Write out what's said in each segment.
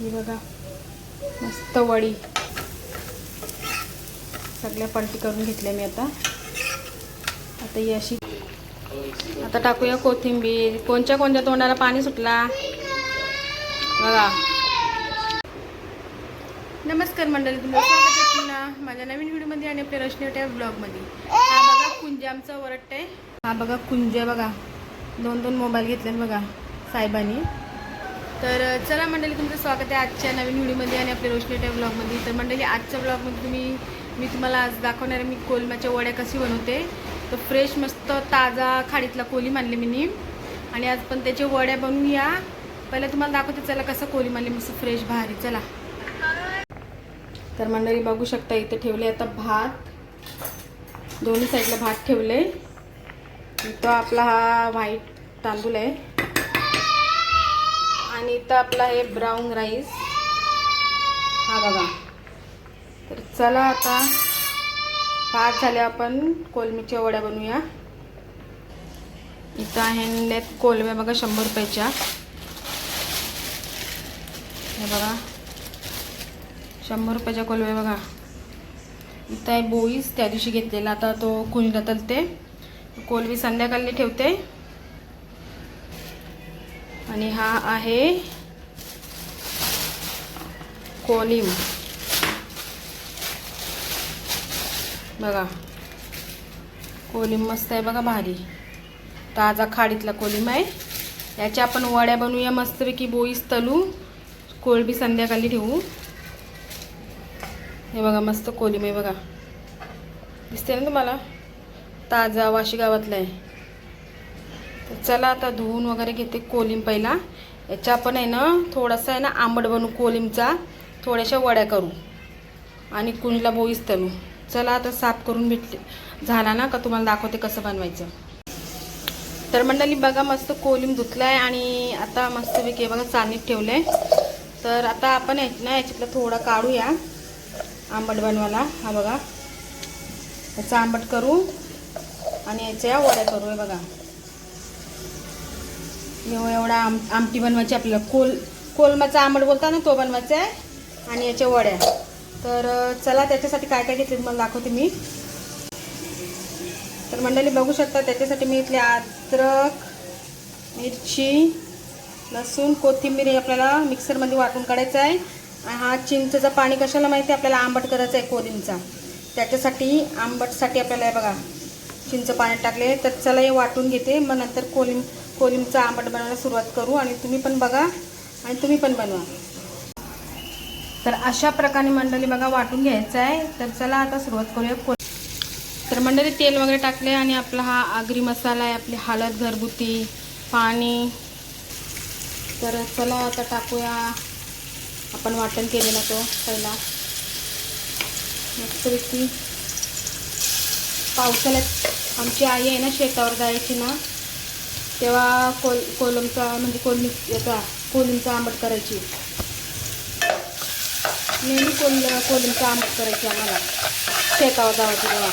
ही बघा. मस्त वडी. सगळ्या पलटी करून घेतल्या मी आता. आता ही अशी. आता टाकूया कोथिंबीर. कोणच्या कोणत्या तोंडाला पाणी सुटला? बघा. नमस्कार मंडळी तुमचं स्वागत आहे पुन्हा माझ्या नवीन व्हिडिओमध्ये आणि आपल्या रश्मीच्या ब्लॉगमध्ये. हा बघा कुंज आमचं वरट आहे हा बघा कुंज्या बघा. दोन दोन मोबाईल घेतले बघा साहेबांनी. तर चला मंडळी तुमचं स्वागत आहे आजच्या नवीन व्हिडिओमध्ये आणि आपल्या रोशनीच्या ब्लॉगमध्ये. तर मंडळी आजच्या ब्लॉगमध्ये तुम्ही मी तुम्हाला आज दाखवणार आहे मी कोलमाच्या वड्या कशी बनवते. तर फ्रेश मस्त ताजा खाडीतला कोली मानले मी आणि आज पण त्याचे वड्या बनवूया. पहिले तुम्हाला दाखवते चला कसं कोली मानले मस्त फ्रेश भारी. चला. तर मंडळी बघू शकता इथे ठेवले आता भात. दोन्ही साईडला भात ठेवले. तो आपला हा व्हाईट तांदूळ आहे. आणि इथं आपला हे ब्राऊन राईस हा बघा. तर चला आता भात झाले आपण. कोलमीच्या वड्या बनवूया. इथं आहे कोलम्या बघा शंभर रुपयाच्या. हे बघा. शंभर रुपयाच्या कोलवे बघा. इथं आहे बोईस त्या दिवशी घेतलेला. आता तो कुंजला तलते. कोलवी संध्याकाळी ठेवते. आणि हा आहे कोलिम. बघा. कोलिम मस्त आहे बघा भारी. ताजा खाडीतला कोलिम आहे. याच्या आपण वड्या बनवूया मस्तपैकी बोईस तलू कोळबी संध्याकाळी ठेवू. हे बघा मस्त कोलिम आहे बघा. दिसते ना तुम्हाला? ताजा वाशी गावातला आहे. तर चला आता धुवून वगैरे घेते कोलिम पहिला. याच्या आपण आहे ना थोडासा आहे ना आंबट बनवू कोलिमचा. थोड्याशा वड्या करू. आणि कुणीला बोईस तलू. चला आता साफ करून भेटले. झाला ना का? तुम्हाला दाखवते कसं बनवायचं. तर मंडळी बघा मस्त कोलिम धुतला आहे आणि आता मस्तपैकी हे बघा चांदीत ठेवलं आहे तर आता आपण याच ना याच्यातला थोडा काढूया. आंबट बनवायला. हा बघा. याचा आंबट करू. आणि याच्या वड्या करू बघा. एवढा आम आमटी बनवायची आपल्याला. कोल कोलमाचा आंबट बोलता ना तो बनवायचा आहे. आणि याच्या वड्या. तर चला त्याच्यासाठी काय काय घेतले तुम्हाला दाखवते मी. तर मंडळी बघू शकता त्याच्यासाठी मी इथले अद्रक मिरची लसूण कोथिंबीर हे आपल्याला मिक्सरमध्ये वाटून काढायचं आहे. आणि हा चिंचचं पाणी कशाला माहिती आहे? आपल्याला आंबट करायचं आहे कोलींचा त्याच्यासाठी आंबटसाठी आपल्याला बघा. चिंच पाण्यात टाकले तर चला हे वाटून घेते. मग नंतर कोलिम कोलिमचा आंबट बनवायला सुरुवात करू आणि तुम्ही पण बघा आणि तुम्ही पण बनवा. तर अशा प्रकारे मंडळी बघा वाटून घ्यायचं आहे. तर चला आता सुरुवात करूया. को तर मंडळी तेल वगैरे टाकले आणि आपला हा आगरी मसाला आहे. आपली हळद घरगुती पाणी. तर चला आता टाकूया. आपण वाटण केलेला तो पहिला. मस्तपैकी पावसाळ्यात आमची आई आहे ना शेतावर जायची ना तेव्हा कोल कोलमचा म्हणजे कोलमी याचा कोलिमचा आंबट करायची. नेहमी कोल कोलिमचा आंबट करायची आम्हाला. शेतावर जायची तेव्हा.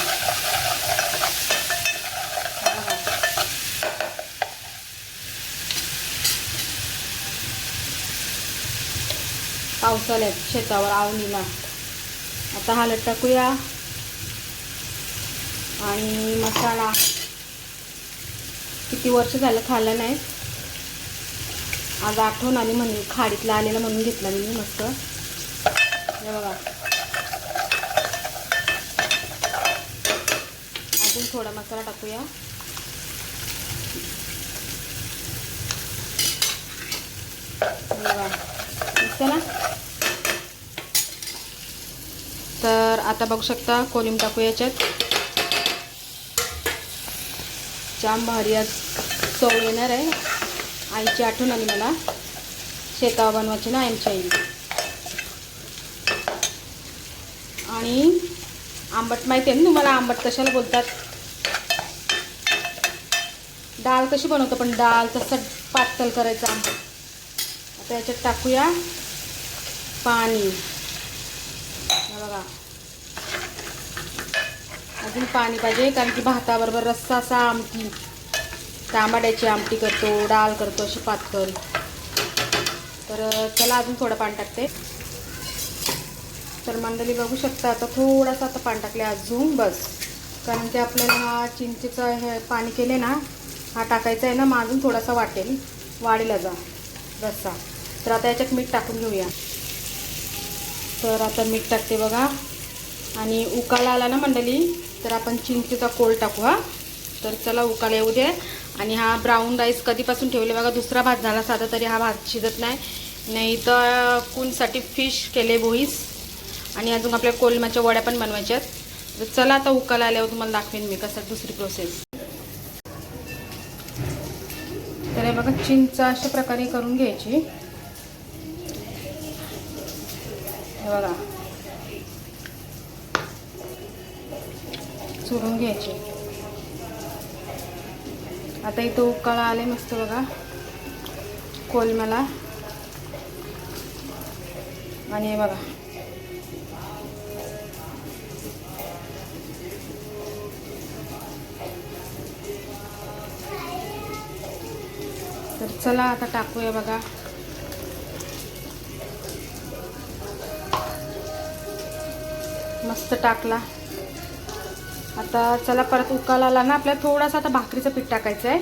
पावसाळ्यात शेतावर आवणीला. आता हालत टाकूया. आणि मसाला. किती वर्ष झालं खाल्लं नाही. आज आठवण आली म्हणून खाडीतला आलेला म्हणून घेतला मी मस्त. हे बघा. अजून थोडा मसाला टाकूया. हे ना? तर आता बघू शकता कोलिम टाकू याच्यात. जाम भारी आज चव येणार आहे. आईची आठवण आली मला. शेतावर बनवायची ना आमची आई. आणि आंबट माहिती आहे ना तुम्हाला? आंबट कशाला बोलतात? डाळ कशी बनवतो पण डाळ तसं पातळ करायचा आता याच्यात टाकूया पाणी. बघा. अजून पाणी पाहिजे कारण की भाताबरोबर रस्सा असा आमटी. तांबाड्याची आमटी करतो डाळ करतो अशी पातळ. तर चला अजून थोडं पाणी टाकते. तर मंडळी बघू शकता आता थोडासा आता पाणी टाकले अजून बस. कारण की आपल्याला हा चिंचेचं हे पाणी केले ना हा टाकायचा आहे ना मग अजून थोडासा वाटेल. वाढेल जा रस्सा. तर आता याच्यात मीठ टाकून घेऊया. तर आता मीठ टाकते बघा. आणि उकाला आला ना मंडळी तर आपण चिंचेचा कोल टाकू हा. तर चला उकाला येऊ दे. आणि हा ब्राऊन राईस कधीपासून ठेवले बघा दुसरा भात झाला साधा तरी हा भात शिजत नाही. नाही तर कुणसाठी फिश केले बोईस. आणि अजून आपल्या कोलमाच्या वड्या पण बनवायच्यात तर चला आता उकाला आल्यावर तुम्हाला दाखवेन मी कसं दुसरी प्रोसेस तर हे बघा चिंच अशा प्रकारे करून घ्यायची. हे बघा. चुरून घ्यायची. आता इथं उकाळा आले मस्त बघा. कोलम्याला. आणि हे बघा. तर चला आता टाकूया बघा. मस्त टाकला. आता चला परत उकाला आला ना आपल्याला थोडासा आता भाकरीचं पीठ टाकायचं आहे.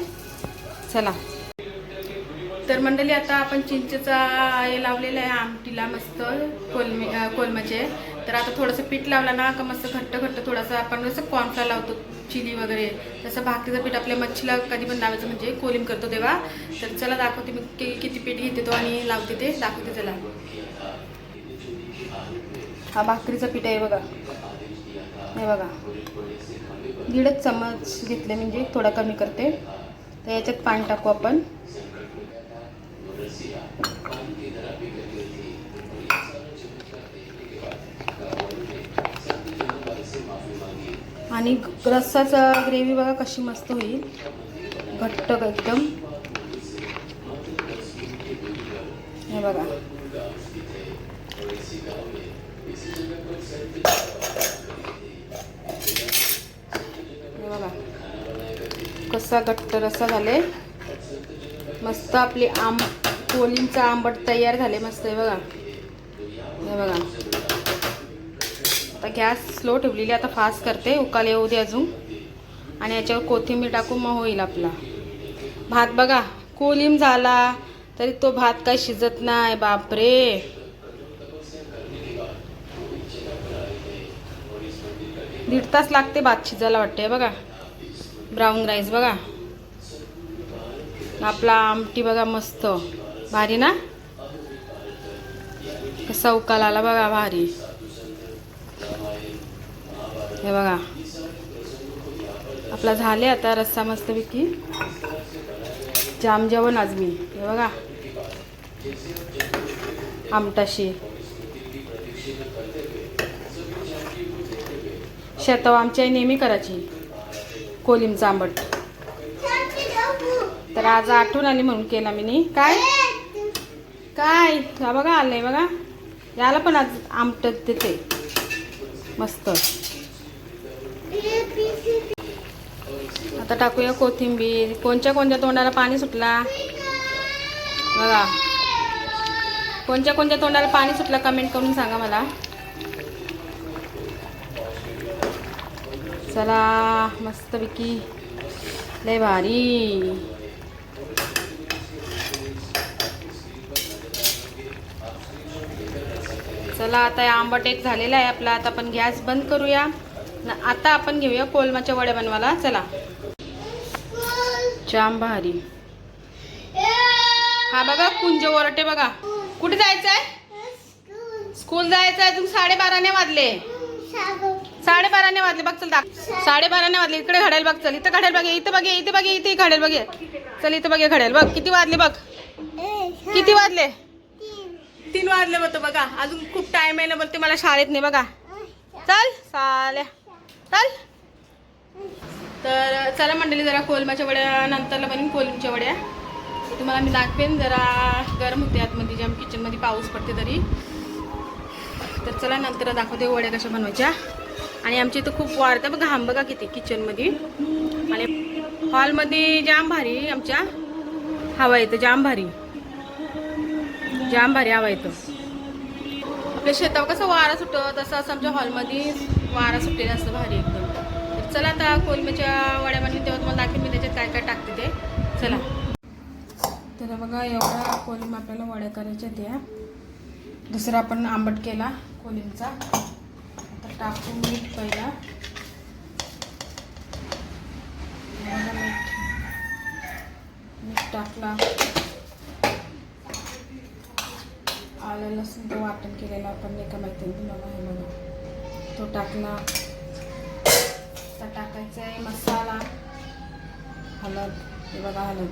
चला. तर मंडळी आता आपण चिंचेचा हे लावलेला आहे आमटीला मस्त कोलमे कोलमाचे. तर आता थोडंसं पीठ लावलं ना का मस्त घट्ट घट्ट थोडासा आपण जसं कॉर्नफ्ला लावतो चिली वगैरे तसं भाकरीचं पीठ आपल्या मच्छीला कधी पण लावायचं म्हणजे कोलिम करतो तेव्हा. तर चला दाखवते मी किती पीठ घेते तो आणि लावते ते. दाखवते त्याला हा भाकरीचं पीठ आहे बघा. हे बघा. दीडच चमच घेतले म्हणजे थोडा कमी करते. तर याच्यात पाणी टाकू आपण. आणि रस्साचा ग्रेव्ही बघा कशी मस्त होईल. घट्ट एकदम. हे बघा हे बघा कसा घट्ट रस्सा झाले. मस्त आपली आंब कोलिंचं आंबट तयार झाले मस्त आहे बघा. हे बघा. आता गॅस स्लो ठेवलेली आता फास्ट करते उकाल येऊ दे अजून. आणि याच्यावर कोथिंबीर टाकून मग होईल आपला. भात बघा कोलिम झाला तरी तो भात काही शिजत नाही बापरे. दीड तास लागते भात शिजायला वाटते बघा. ब्राऊन राईस बघा. आपला आमटी बघा मस्त. भारी ना? कसा उकाल आला बघा भारी. हे बघा. आपला झाले आता रस्सा मस्तपैकी. जाम जेवण आज मी. हे बघा. आमटाशी. शेताव आमची नेहमी करायची. कोलिमचा आंबट तर आज आठवण आली म्हणून केला मी काय? काय? हा बघा आलंय बघा. याला पण आज आमटत देते. मस्त. आता टाकूया कोथिंबीर. कोणत्या कोणत्या तोंडाला पाणी सुटला? बघा. कोणत्या कोणत्या तोंडाला पाणी सुटलं कमेंट करून सांगा मला. चला मस्तपैकी लय भारी. चला आता आंबट एक झालेला आहे आपला. आता आपण गॅस बंद करूया. न आता आपण घेऊया कोलमाच्या वड्या बनवायला. चला. जाम भारी. हा बघा कुंज वरटे बघा. कुठे जायचं आहे स्कूल जायचं आहे अजून साडेबाराने वाजले. साडेबाराने वाजले बघ चल दाख. साडेबाराने वाजले इकडे घडेल बघ चल इथं घडेल बघ इथं बघे इथं बघे इथे घडेल बघे चल इथं बघे घडेल बघ किती वाजले बघ? किती वाजले? तीन वाजले होतं बघा अजून खूप टाइम आहे ना बोलते मला शाळेत नाही बघा. चल चाल्या चल. तर चला मंडळी जरा कोलमाच्या वड्या नंतरला बनवून कोलमच्या वड्या. तुम्हाला मी दाखवेन जरा गरम होते आतमध्ये जेव्हा किचनमध्ये पाऊस पडते तरी. तर चला नंतर दाखवते वड्या कशा बनवायच्या. आणि आमच्या इथं खूप वाढतं बघा घाम बघा किती किचनमध्ये आणि हॉलमध्ये जाम भारी आमच्या. हवा येतं जाम भारी. जाम भारी हवा येतं आपल्या शेतावर कसं वारा सुटत तसं असं आमच्या हॉलमध्ये वारा सुटेल असं भारी एकदम. तर चला आता कोलमेच्या वड्या बनवून तेव्हा तुम्हाला दाखवेन मी त्याच्यात काय काय टाकते ते. चला. तर बघा एवढा कोलिम आपल्याला वड्या करायच्या त्या. दुसरा आपण आंबट केला कोलिमचा. टाकून मीठ पहिला. मीठ. मीठ टाकला. आलं लसूण तो वाटण केलेला आपण नाही का माहिती तुम्हाला हे बघा तो टाकला. आता टाकायचा आहे मसाला. हलद हे बघा हलद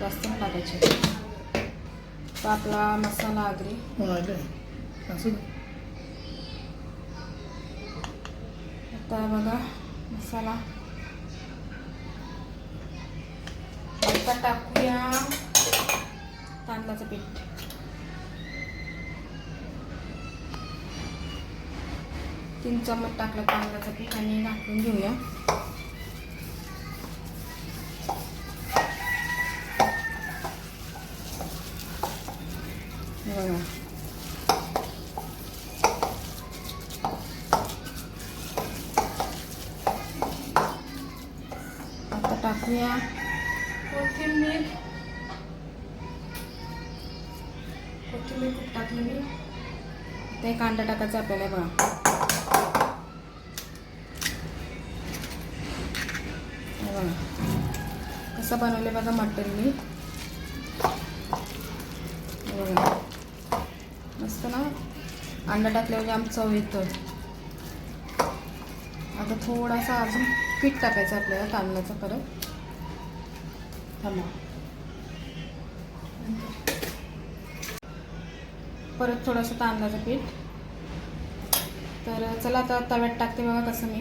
जास्त नाही टाकायचे. तो आपला मसाला आगरी. आता बघा मसाला. आता टाकूया तांदळाचं पीठ. तीन चमच टाकलं तांदळाचं पीठ आणि टाकून घेऊया. कांदा टाकायचा आपल्याला बघा. बघा. कसं बनवलं बघा मटण मी बघा. मस्त ना? अंडा टाकल्यावर जाम चव येतं. आता थोडासा अजून पीठ टाकायचं आपल्याला तांदळाचं परत. थांबा. परत थोडंसं तांदळाचं पीठ. तर चला आता तव्यात टाकते बघा कसं मी.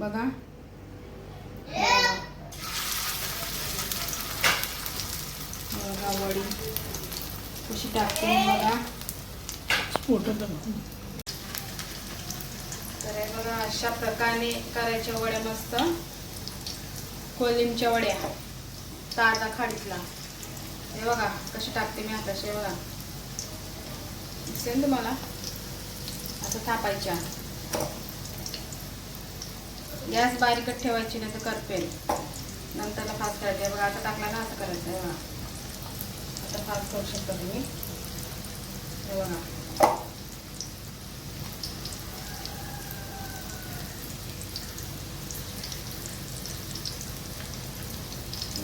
बघा. बघा वडी. कशी टाकते बघा. तर हे बघा अशा प्रकारे करायच्या वड्या मस्त. कोलिमच्या वड्या. ताजा खाडीतला. हे बघा कशी टाकते मी हाताशी हे बघा. दिसेल तुम्हाला? असं थापायच्या. गॅस बारीकच ठेवायची नाही तर करपेल. नंतर फास्ट करायचे. बघा आता टाकला ना असं करायचं. आहे बघा. आता फास्ट करू शकता तुम्ही. हे बघा.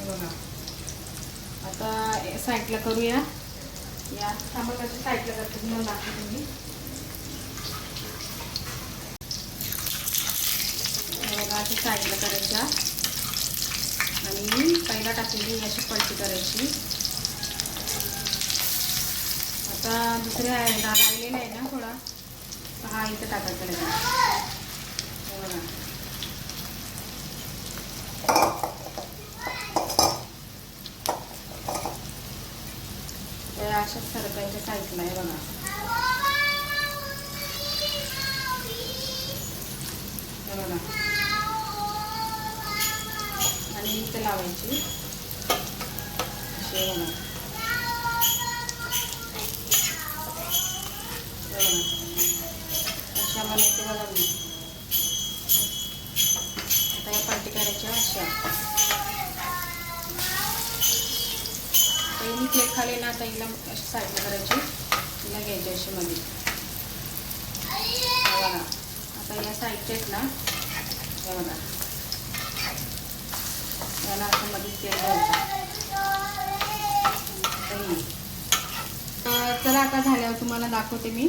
बघा. आता साईडला करूया. या थांबा साईडला करते तुम्हाला दाखवते तुम्ही हे बघा अशी साईडला करायच्या आणि पहिला टाकलेली अशी पलटी करायची. आता दुसऱ्या रा- राहिलेला आहे ना थोडा हा इथं टाकायचा लगेच. बघा. त्या अशाच सरकायच्या साईडला आहे बघा. लावायची. अशा बनवते बघा मी आता या पार्टी करायच्या अशा. पहिली प्लेट खाली ना आता हिला अशी साईडला करायची. हिला घ्यायची अशी मध्ये बघा. आता या साईडच्या आहेत ना बघा. त्याला असं मध्ये तेल घ्यायचं तर चला आता झाल्यावर तुम्हाला दाखवते मी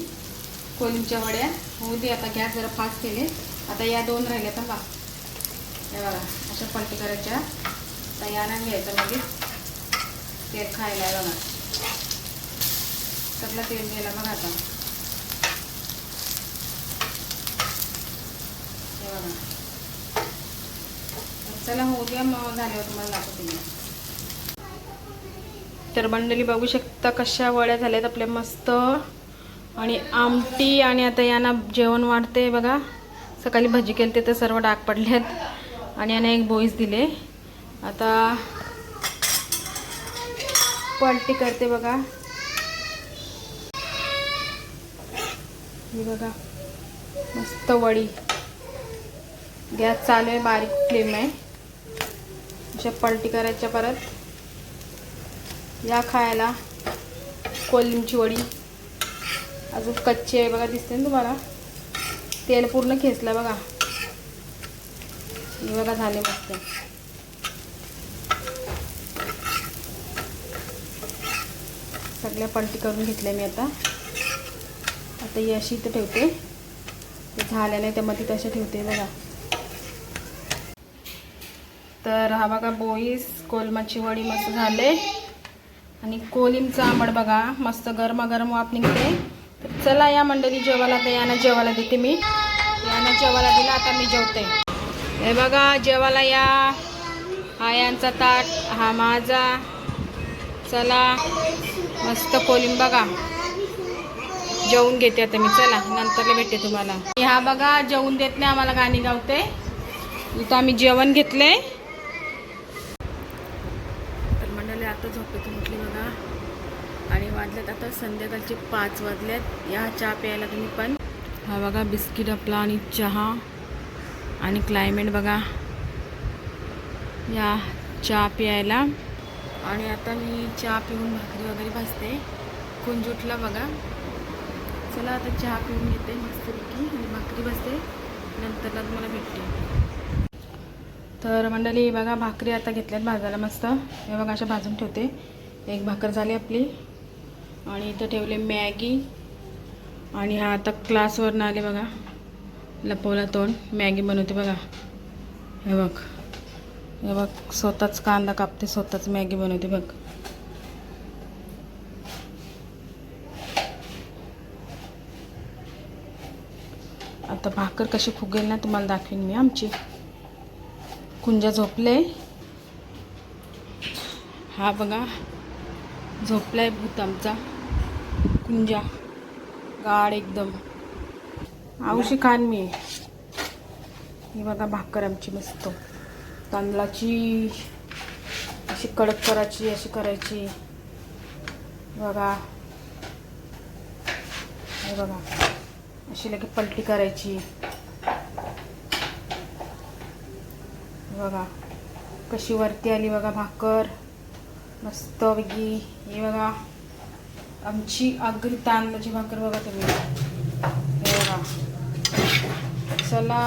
कोलिमच्या वड्या. होऊ दे आता गॅस जरा फास्ट केले. आता या दोन राहिल्या तर बा हे बघा अशा पलटी करायच्या. तर या नाही घ्यायचं म्हणजे. लगेच तेल खायला आहे बघा. सगळं तेल गेलं बघा आता. हे बघा. चला होऊ द्या मग झाल्यावर तुम्हाला दाखवते तर मंडळी बघू शकता कशा वड्या झाल्यात आपल्या मस्त. आणि आमटी आणि आता यांना जेवण वाढते बघा. सकाळी भजी केली ते तर सर्व डाग पडलेत. आणि यांना एक बोईस दिले. आता पलटी करते बघा. ही बघा मस्त वडी. गॅस चालू आहे बारीक फ्लेम आहे. पलटी करायच्या परत. या खायला कोलिमची वडी. अजून कच्ची आहे बघा दिसते ना तुम्हाला? तेल पूर्ण खेचलं बघा. हे बघा झाले मस्त. सगळ्या पलटी करून घेतल्या मी आता. आता ही अशी इथं ठेवते. झाल्या नाही त्यामध्ये तशा ठेवते बघा. तर हा बघा बोईस कोलमाची वडी मस्त झाले. आणि कोलिमचा आंबड बघा मस्त गरमागरम वाप निघते. तर चला या मंडळी जेवायला तर यांना जेवायला देते मी. यांना जेवायला दिला आता मी जेवते. हे बघा जेवायला या. हा यांचा ताट हा माझा. चला मस्त कोलिम बघा. जेवून घेते आता मी चला नंतरला भेटते तुम्हाला. हा बघा जेवून देत नाही आम्हाला गाणी गावते. इथं आम्ही जेवण घेतले तर मंडळी आता झोपेतून उठली बघा आणि वाजल्यात आता संध्याकाळचे पाच वाजल्यात. या चहा प्यायला तुम्ही पण. हा बघा बिस्किट आपला आणि चहा आणि क्लायमेट बघा. या चहा प्यायला. आणि आता मी चहा पिऊन भाकरी वगैरे भाजते. कुंजुटला बघा. चला आता चहा पिऊन घेते मस्तपैकी आणि भाकरी बसते नंतरला तुम्हाला भेटते. तर मंडळी बघा भाकरी आता घेतल्यात भाजायला मस्त. हे बघा अशा भाजून ठेवते. एक भाकर झाली आपली. आणि इथं ठेवले मॅगी. आणि हा आता क्लासवरनं आले बघा. लपवला तोंड. मॅगी बनवते बघा. हे बघ. हे बघ स्वतःच कांदा कापते स्वतःच मॅगी बनवते बघ. आता भाकर कशी फुगेल ना तुम्हाला दाखवेन मी आमची. कुंजा झोपले. हा बघा. झोपलाय भूत आमचा. कुंजा. गाड एकदम. आवशी खान मी. ही बघा भाकर आमची मस्त. तांदळाची अशी कडक करायची अशी करायची. बघा. हे बघा. अशी लगे पलटी करायची. बघा. कशी वरती आली बघा भाकर. मस्त वेगळी हे बघा. आमची आगरी तांदळाची म्हणजे भाकर बघा तुम्ही. एवढा चला.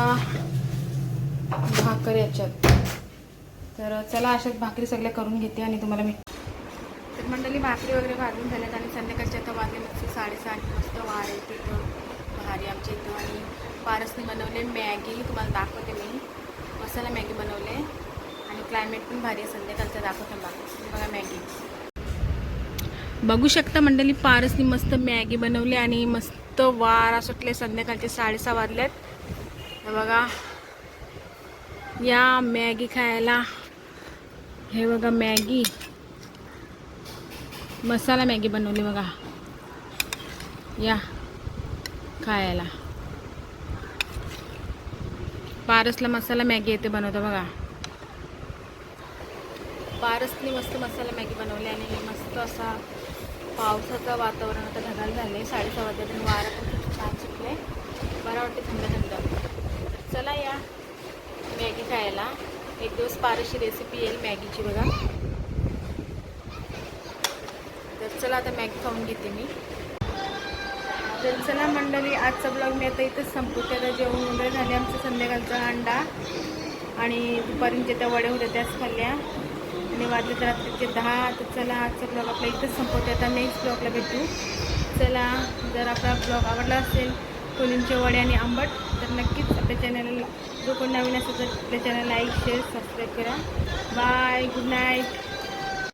भाकर याच्यात. तर चला अशाच भाकरी सगळ्या करून घेते आणि तुम्हाला मी तर मंडळी भाकरी वगैरे भाजून झाल्यात आणि संध्याकाळच्या आता वाजले मस्त साडेसात. मस्त वार आहे तिथं. भारी आमच्या इथं. आणि पारसने बनवले मॅगी. तुम्हाला दाखवते मी. मसाला मॅगी बनवले. आणि क्लायमेट पण भारी आहे. संध्याकाळचं दाखवते बघा बघा मॅगी. बघू शकता मंडळी पारसनी मस्त मॅगी बनवली आणि मस्त वारा सुटले संध्याकाळचे साडेसहा वाजल्यात आहेत बघा. या मॅगी खायला. हे बघा मॅगी. मसाला मॅगी बनवली बघा. या खायला. पारसला मसाला मॅगी येते बनवतो बघा. पारसने मस्त मसाला मॅगी बनवली आणि मस्त असा पावसाचं वातावरण आता ढगाळ झाले साडेसहा वाजता वारा पण खूप छान सुटले बरं वाटते थंड थंड. चला या मॅगी खायला. एक दिवस पारशी रेसिपी येईल मॅगीची बघा. तर चला आता मॅगी खाऊन घेते मी. तर चला मंडळी आजचा ब्लॉग मी आता इथंच संपवते. आता जेवण वगैरे झाले आमचं संध्याकाळचा अंडा आणि दुपारीच्या त्या वड्या होत्या त्याच खाल्ल्या. आणि वाजले तर रात्रीचे दहा तर चला आजचा ब्लॉग आपला इथंच संपवते. आता नेक्स्ट ब्लॉगला भेटू. चला जर आपला ब्लॉग आवडला असेल कोलिंच्या वडे आणि आंबट तर नक्कीच आपल्या चॅनलला जो कोण नवीन असेल तर आपल्या चॅनलला लाईक शेअर सबस्क्राईब करा. Bye good night